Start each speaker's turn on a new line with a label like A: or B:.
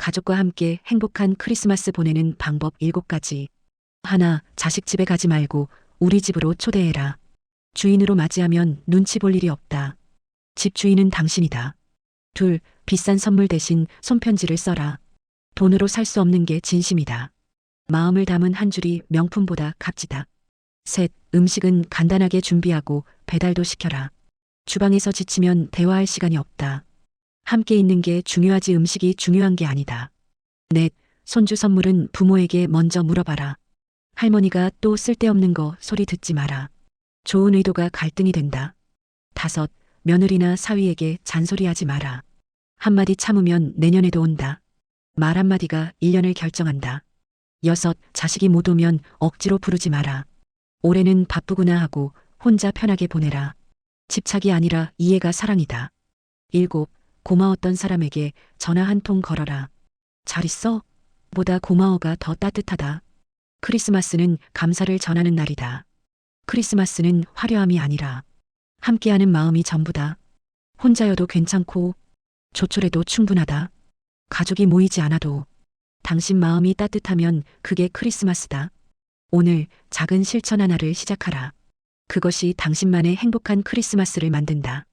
A: 가족과 함께 행복한 크리스마스 보내는 방법 7가지. 하나, 자식 집에 가지 말고 우리 집으로 초대해라. 주인으로 맞이하면 눈치 볼 일이 없다. 집 주인은 당신이다. 둘, 비싼 선물 대신 손편지를 써라. 돈으로 살 수 없는 게 진심이다. 마음을 담은 한 줄이 명품보다 값지다. 셋, 음식은 간단하게 준비하고 배달도 시켜라. 주방에서 지치면 대화할 시간이 없다. 함께 있는 게 중요하지 음식이 중요한 게 아니다. 넷, 손주 선물은 부모에게 먼저 물어봐라. 할머니가 또 쓸데없는 거 소리 듣지 마라. 좋은 의도가 갈등이 된다. 다섯, 며느리나 사위에게 잔소리하지 마라. 한마디 참으면 내년에도 온다. 말 한마디가 1년을 결정한다. 여섯, 자식이 못 오면 억지로 부르지 마라. 올해는 바쁘구나 하고 혼자 편하게 보내라. 집착이 아니라 이해가 사랑이다. 일곱, 고마웠던 사람에게 전화 한 통 걸어라. 잘 있어? 보다 고마워가 더 따뜻하다. 크리스마스는 감사를 전하는 날이다. 크리스마스는 화려함이 아니라 함께하는 마음이 전부다. 혼자여도 괜찮고 조촐해도 충분하다. 가족이 모이지 않아도 당신 마음이 따뜻하면 그게 크리스마스다. 오늘 작은 실천 하나를 시작하라. 그것이 당신만의 행복한 크리스마스를 만든다.